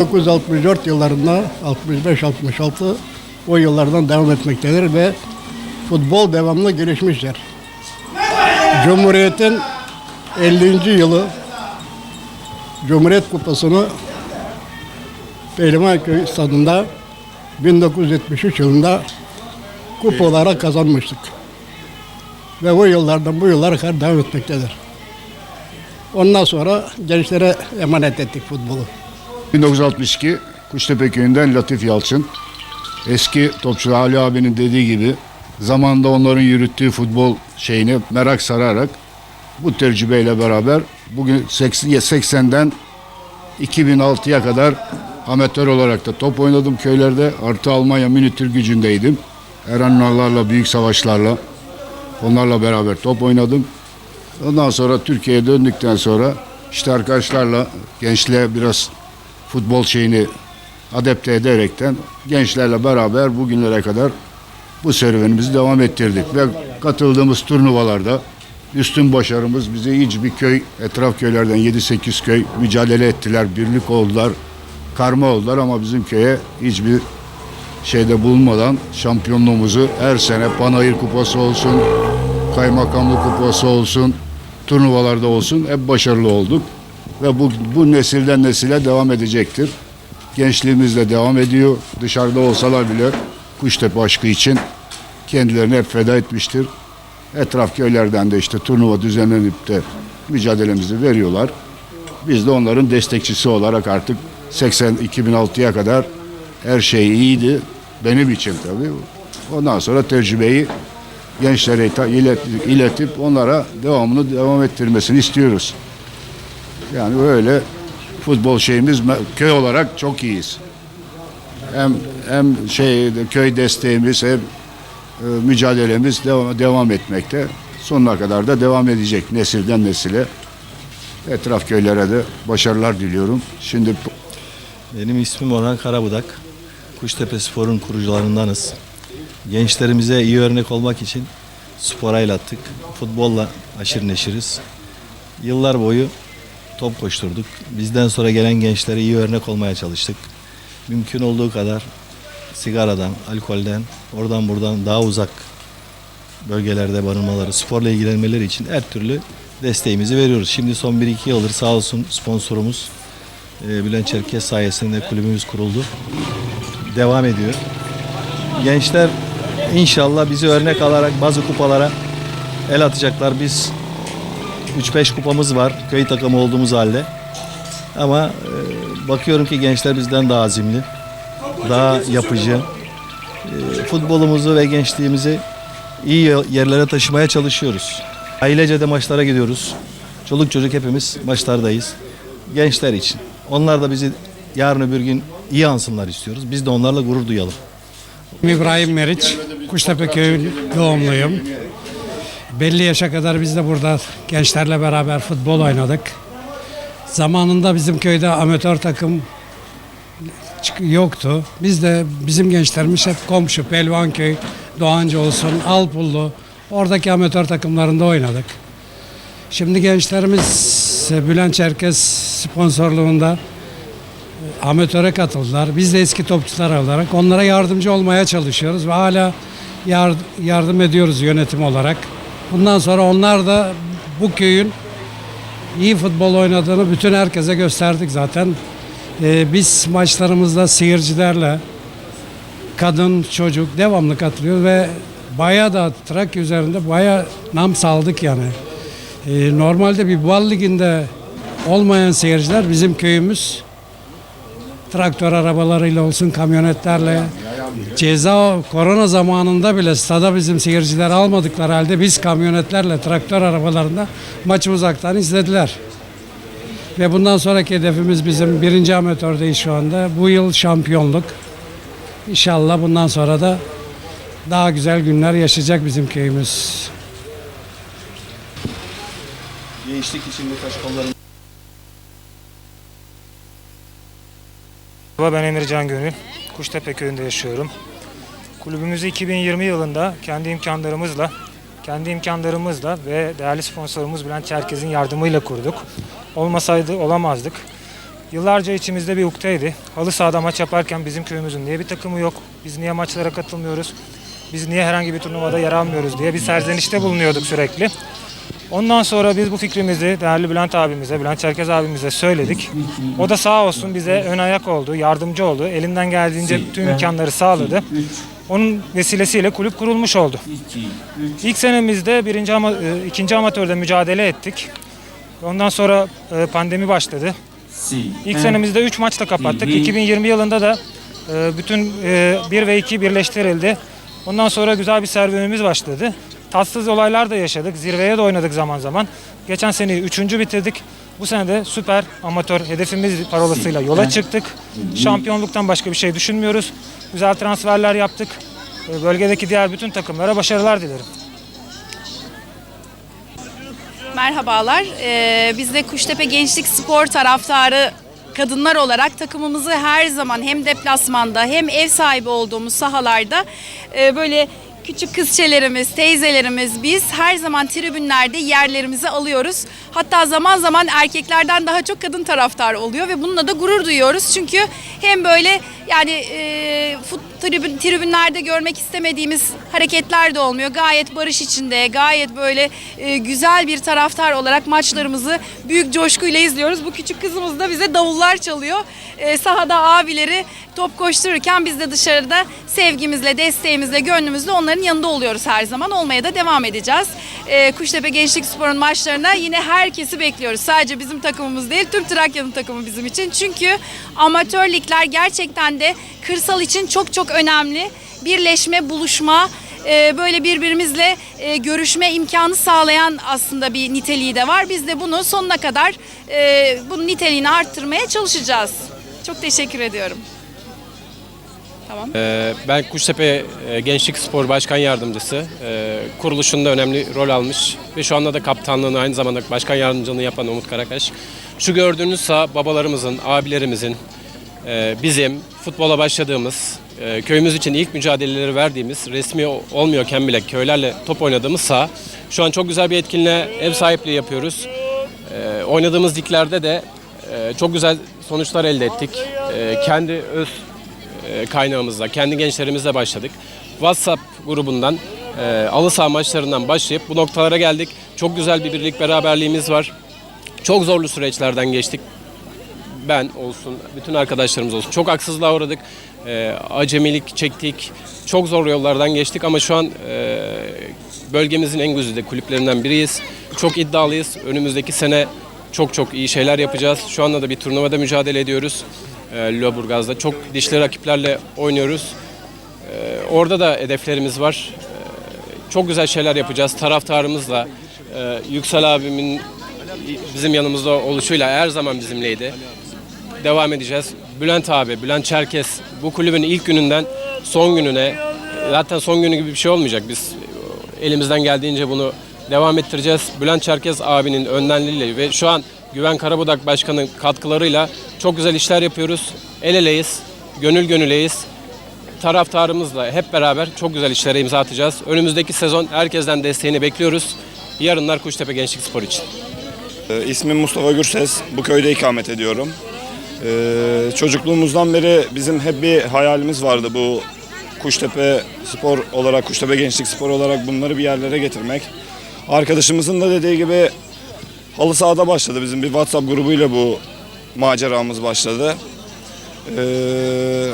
1964 yıllarında 65-66 o yıllardan devam etmektedir ve futbol devamlı gelişmiştir. Cumhuriyet'in 50. yılı Cumhuriyet Kupası'nı Pehlivanköy stadında 1973 yılında kupa olarak kazanmıştık. Ve o yıllardan bu yıllara kadar devam etmektedir. Ondan sonra gençlere emanet ettik futbolu. 1962 Kuştepe köyünden Latif Yalçın. Eski topçu Ali abinin dediği gibi zamanında onların yürüttüğü futbol şeyini merak sararak bu tecrübeyle beraber bugün 80 80'den 2006'ya kadar amatör olarak da top oynadım köylerde. Artı Almanya Münitür gücündeydim. Erenlerle büyük savaşlarla onlarla beraber top oynadım. Ondan sonra Türkiye'ye döndükten sonra işte arkadaşlarla gençliğe biraz futbol şeyini adapte ederekten gençlerle beraber bugünlere kadar bu serüvenimizi devam ettirdik ve katıldığımız turnuvalarda üstün başarımız bize hiç bir köy etraf köylerden 7-8 köy mücadele ettiler, birlik oldular, karma oldular ama bizim köye hiçbir şeyde bulunmadan şampiyonluğumuzu her sene Panayır Kupası olsun, Kaymakamlık Kupası olsun, turnuvalarda olsun hep başarılı olduk. Ve bu, bu nesilden nesile devam edecektir. Gençliğimiz de devam ediyor. Dışarıda olsalar bile Kuştepe aşkı için kendilerini hep feda etmiştir. Etraf köylerden de işte turnuva düzenlenip de mücadelemizi veriyorlar. Biz de onların destekçisi olarak artık 80-2006'ya kadar her şey iyiydi. Benim için tabii. Ondan sonra tecrübeyi gençlere iletip onlara devamını devam ettirmesini istiyoruz. Yani öyle futbol şeyimiz köy olarak çok iyiyiz. Hem hem şey köy desteğimiz hem e, mücadelemiz devam, devam etmekte. Sonuna kadar da devam edecek nesilden nesile. Etraf köylere de başarılar diliyorum. Şimdi Benim ismim Orhan Karabudak. Kuştepe Spor'un kurucularındanız. Gençlerimize iyi örnek olmak için spora el. Futbolla aşırı neşiriz. Yıllar boyu top koşturduk. Bizden sonra gelen gençlere iyi örnek olmaya çalıştık. Mümkün olduğu kadar sigaradan, alkolden, oradan buradan daha uzak bölgelerde barınmaları, sporla ilgilenmeleri için her türlü desteğimizi veriyoruz. Şimdi son 1-2 yıldır sağ olsun sponsorumuz e, Bülent Çerkez sayesinde kulübümüz kuruldu. Devam ediyor. Gençler inşallah bizi örnek alarak bazı kupalara el atacaklar. Biz 3-5 kupamız var köy takımı olduğumuz halde. Ama e, bakıyorum ki gençler bizden daha azimli, daha yapıcı. E, futbolumuzu ve gençliğimizi iyi yerlere taşımaya çalışıyoruz. Ailece de maçlara gidiyoruz. Çoluk çocuk hepimiz maçlardayız. Gençler için. Onlar da bizi yarın öbür gün iyi ansınlar istiyoruz. Biz de onlarla gurur duyalım. İbrahim Meriç, Kuştepe köyü doğumluyum. Belli yaşa kadar biz de burada gençlerle beraber futbol oynadık. Zamanında bizim köyde amatör takım yoktu. Biz de bizim gençlerimiz hep komşu Pelvanköy, Doğancı olsun, Alpullu oradaki amatör takımlarında oynadık. Şimdi gençlerimiz e, Bülent Çerkes sponsorluğunda e, amatöre katıldılar. Biz de eski topçular olarak onlara yardımcı olmaya çalışıyoruz ve hala yar- yardım ediyoruz yönetim olarak. Bundan sonra onlar da bu köyün iyi futbol oynadığını bütün herkese gösterdik zaten. Ee, biz maçlarımızda seyircilerle kadın, çocuk devamlı katılıyor ve bayağı da Trakya üzerinde bayağı nam saldık yani. Ee, normalde bir bal liginde olmayan seyirciler bizim köyümüz traktör arabalarıyla olsun kamyonetlerle ceza korona zamanında bile stada bizim seyirciler almadıkları halde biz kamyonetlerle traktör arabalarında maçı uzaktan izlediler. Ve bundan sonraki hedefimiz bizim birinci amatördeyiz şu anda. Bu yıl şampiyonluk. İnşallah bundan sonra da daha güzel günler yaşayacak bizim köyümüz. Gençlik için birkaç konularım Ben Emircan Gönül. Kuştepe köyünde yaşıyorum. Kulübümüzü 2020 yılında kendi imkanlarımızla, kendi imkanlarımızla ve değerli sponsorumuz Bülent Çerkez'in yardımıyla kurduk. Olmasaydı olamazdık. Yıllarca içimizde bir ukteydi. Halı sahada maç yaparken bizim köyümüzün niye bir takımı yok? Biz niye maçlara katılmıyoruz? Biz niye herhangi bir turnuvada yer almıyoruz diye bir serzenişte bulunuyorduk sürekli. Ondan sonra biz bu fikrimizi değerli Bülent abimize, Bülent Çerkez abimize söyledik. O da sağ olsun bize ön ayak oldu, yardımcı oldu. Elinden geldiğince tüm imkanları sağladı. Onun vesilesiyle kulüp kurulmuş oldu. İlk senemizde birinci ama, e, ikinci amatörde mücadele ettik. Ondan sonra e, pandemi başladı. İlk senemizde 3 maçla kapattık. 2020 yılında da e, bütün 1 ve 2 birleştirildi. Ondan sonra güzel bir serüvenimiz başladı. Tatsız olaylar da yaşadık. Zirveye de oynadık zaman zaman. Geçen seneyi 3. bitirdik. Bu sene de süper amatör hedefimiz parolasıyla yola çıktık. Şampiyonluktan başka bir şey düşünmüyoruz. Güzel transferler yaptık. E, Bölgedeki diğer bütün takımlara başarılar dilerim. Merhabalar. Ee, biz de Kuştepe Gençlik Spor taraftarı kadınlar olarak takımımızı her zaman hem deplasmanda hem ev sahibi olduğumuz sahalarda e, böyle küçük kızçelerimiz, teyzelerimiz biz her zaman tribünlerde yerlerimizi alıyoruz. Hatta zaman zaman erkeklerden daha çok kadın taraftar oluyor ve bununla da gurur duyuyoruz. Çünkü hem böyle yani e, fut, tribün, tribünlerde görmek istemediğimiz hareketler de olmuyor. Gayet barış içinde, gayet böyle e, güzel bir taraftar olarak maçlarımızı büyük coşkuyla izliyoruz. Bu küçük kızımız da bize davullar çalıyor. E, sahada abileri top koştururken biz de dışarıda sevgimizle, desteğimizle, gönlümüzle onların yanında oluyoruz her zaman. Olmaya da devam edeceğiz. E, Kuştepe Gençlik Spor'un maçlarına yine herkesi bekliyoruz. Sadece bizim takımımız değil, tüm Trakya'nın takımı bizim için. Çünkü amatör ligler gerçekten de kırsal için çok çok önemli. Birleşme, buluşma, e, böyle birbirimizle e, görüşme imkanı sağlayan aslında bir niteliği de var. Biz de bunu sonuna kadar e, bunun niteliğini arttırmaya çalışacağız. Çok teşekkür ediyorum. Tamam. Ee, Ben Kuştepe e, Gençlik Spor Başkan Yardımcısı. Ee, Kuruluşunda önemli rol almış ve şu anda da kaptanlığını aynı zamanda başkan yardımcılığını yapan Umut Karakaş. Şu gördüğünüz saha babalarımızın, abilerimizin, e, bizim futbola başladığımız, e, köyümüz için ilk mücadeleleri verdiğimiz, resmi olmuyorken bile köylerle top oynadığımız saha. Şu an çok güzel bir etkinliğe ev sahipliği yapıyoruz. Ee, Oynadığımız liglerde de e, çok güzel sonuçlar elde ettik. E, Kendi öz e, kaynağımızla, kendi gençlerimizle başladık. WhatsApp grubundan, e, alı saha maçlarından başlayıp bu noktalara geldik. Çok güzel bir birlik beraberliğimiz var. Çok zorlu süreçlerden geçtik. Ben olsun, bütün arkadaşlarımız olsun. Çok haksızlığa uğradık. E, acemilik çektik. Çok zor yollardan geçtik ama şu an e, bölgemizin en güzide kulüplerinden biriyiz. Çok iddialıyız. Önümüzdeki sene çok çok iyi şeyler yapacağız. Şu anda da bir turnuvada mücadele ediyoruz. E, Lüleburgaz'da çok dişli rakiplerle oynuyoruz. E, orada da hedeflerimiz var. E, çok güzel şeyler yapacağız taraftarımızla. E, Yüksel abimin bizim yanımızda oluşuyla her zaman bizimleydi. Devam edeceğiz. Bülent abi, Bülent Çerkes bu kulübün ilk gününden son gününe zaten son günü gibi bir şey olmayacak. Biz elimizden geldiğince bunu devam ettireceğiz. Bülent Çerkez abinin önderliğiyle ve şu an Güven Karabudak Başkan'ın katkılarıyla çok güzel işler yapıyoruz. El eleyiz, gönül gönüleyiz. Taraftarımızla hep beraber çok güzel işlere imza atacağız. Önümüzdeki sezon herkesten desteğini bekliyoruz. Yarınlar Kuştepe Gençlik Spor için. Ee, İsmim Mustafa Gürses. Bu köyde ikamet ediyorum. Ee, çocukluğumuzdan beri bizim hep bir hayalimiz vardı bu Kuştepe Spor olarak, Kuştepe Gençlik Spor olarak bunları bir yerlere getirmek. Arkadaşımızın da dediği gibi halı sahada başladı. Bizim bir WhatsApp grubuyla bu maceramız başladı. Ee,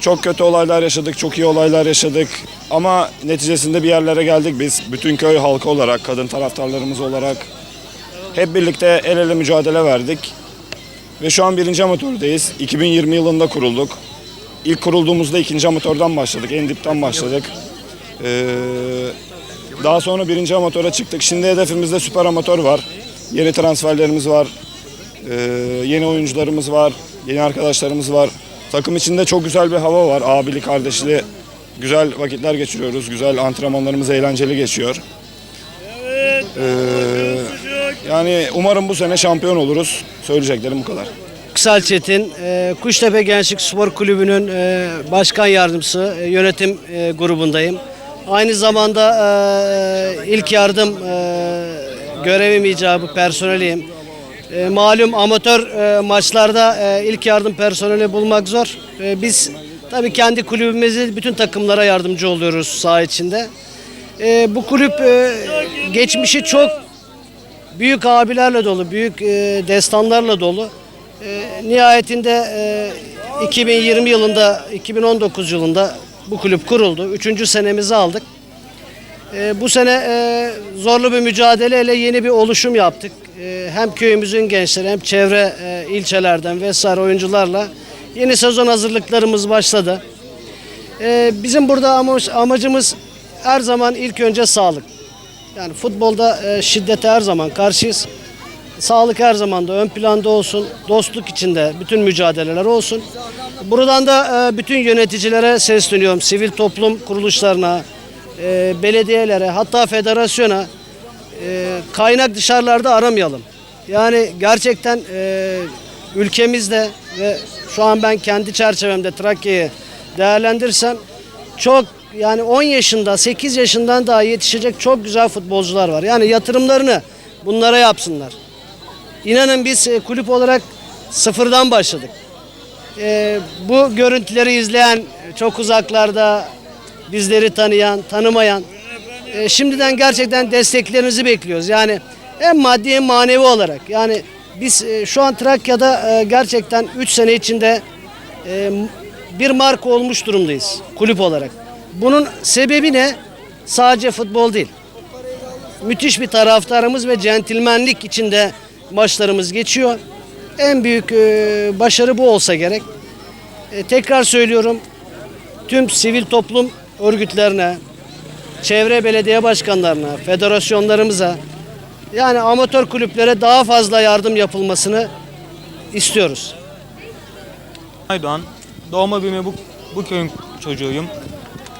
çok kötü olaylar yaşadık, çok iyi olaylar yaşadık. Ama neticesinde bir yerlere geldik biz. Bütün köy halkı olarak, kadın taraftarlarımız olarak hep birlikte el ele mücadele verdik. Ve şu an birinci amatördeyiz. 2020 yılında kurulduk. İlk kurulduğumuzda ikinci amatörden başladık. En dipten başladık. Ee, daha sonra birinci amatöre çıktık. Şimdi hedefimizde süper amatör var. Yeni transferlerimiz var. Ee, yeni oyuncularımız var. Yeni arkadaşlarımız var. Takım içinde çok güzel bir hava var. Abili, kardeşli güzel vakitler geçiriyoruz. Güzel antrenmanlarımız eğlenceli geçiyor. Ee, yani umarım bu sene şampiyon oluruz. Söyleyeceklerim bu kadar. Yüksel Çetin, e, Kuştepe Gençlik Spor Kulübü'nün e, başkan yardımcısı, e, yönetim grubundayım. Aynı zamanda e, ilk yardım e, görevim icabı personeliyim. E, malum amatör e, maçlarda e, ilk yardım personeli bulmak zor. E, biz tabii kendi kulübümüzde bütün takımlara yardımcı oluyoruz saha içinde. E, bu kulüp e, geçmişi çok büyük abilerle dolu, büyük e, destanlarla dolu. E, nihayetinde e, 2020 yılında, 2019 yılında bu kulüp kuruldu. Üçüncü senemizi aldık. E, bu sene e, zorlu bir mücadeleyle yeni bir oluşum yaptık. E, hem köyümüzün gençleri hem çevre e, ilçelerden vesaire oyuncularla yeni sezon hazırlıklarımız başladı. E, bizim burada amaç, amacımız her zaman ilk önce sağlık. Yani futbolda e, şiddete her zaman karşıyız. Sağlık her zaman da ön planda olsun. Dostluk içinde bütün mücadeleler olsun. Buradan da e, bütün yöneticilere sesleniyorum. Sivil toplum kuruluşlarına, e, belediyelere hatta federasyona e, kaynak dışarılarda aramayalım. Yani gerçekten ülkemizde ve şu an ben kendi çerçevemde Trakya'yı değerlendirirsem çok yani 10 yaşında 8 yaşından daha yetişecek çok güzel futbolcular var. Yani yatırımlarını bunlara yapsınlar. İnanın biz e, kulüp olarak sıfırdan başladık. E, bu görüntüleri izleyen çok uzaklarda bizleri tanıyan, tanımayan e, şimdiden gerçekten desteklerinizi bekliyoruz. Yani hem maddi hem manevi olarak. Yani biz e, şu an Trakya'da e, gerçekten 3 sene içinde e, bir marka olmuş durumdayız kulüp olarak. Bunun sebebi ne? Sadece futbol değil. Müthiş bir taraftarımız ve centilmenlik içinde maçlarımız geçiyor. En büyük e, başarı bu olsa gerek. E, tekrar söylüyorum. Tüm sivil toplum örgütlerine, çevre belediye başkanlarına, federasyonlarımıza yani amatör kulüplere daha fazla yardım yapılmasını istiyoruz. Aydoğan. Doğma büyüme bu, bu köyün çocuğuyum.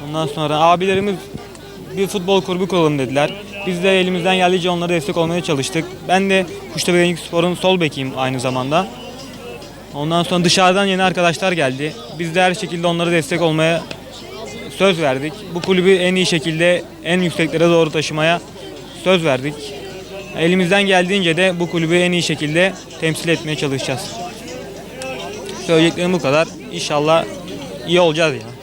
Ondan sonra abilerimiz bir futbol kulübü kuralım dediler. Biz de elimizden geldiğince onlara destek olmaya çalıştık. Ben de Kuştepe Gençlik Spor'un sol bekiyim aynı zamanda. Ondan sonra dışarıdan yeni arkadaşlar geldi. Biz de her şekilde onlara destek olmaya söz verdik. Bu kulübü en iyi şekilde en yükseklere doğru taşımaya söz verdik. Elimizden geldiğince de bu kulübü en iyi şekilde temsil etmeye çalışacağız. Söyleyeceklerim bu kadar. İnşallah iyi olacağız ya.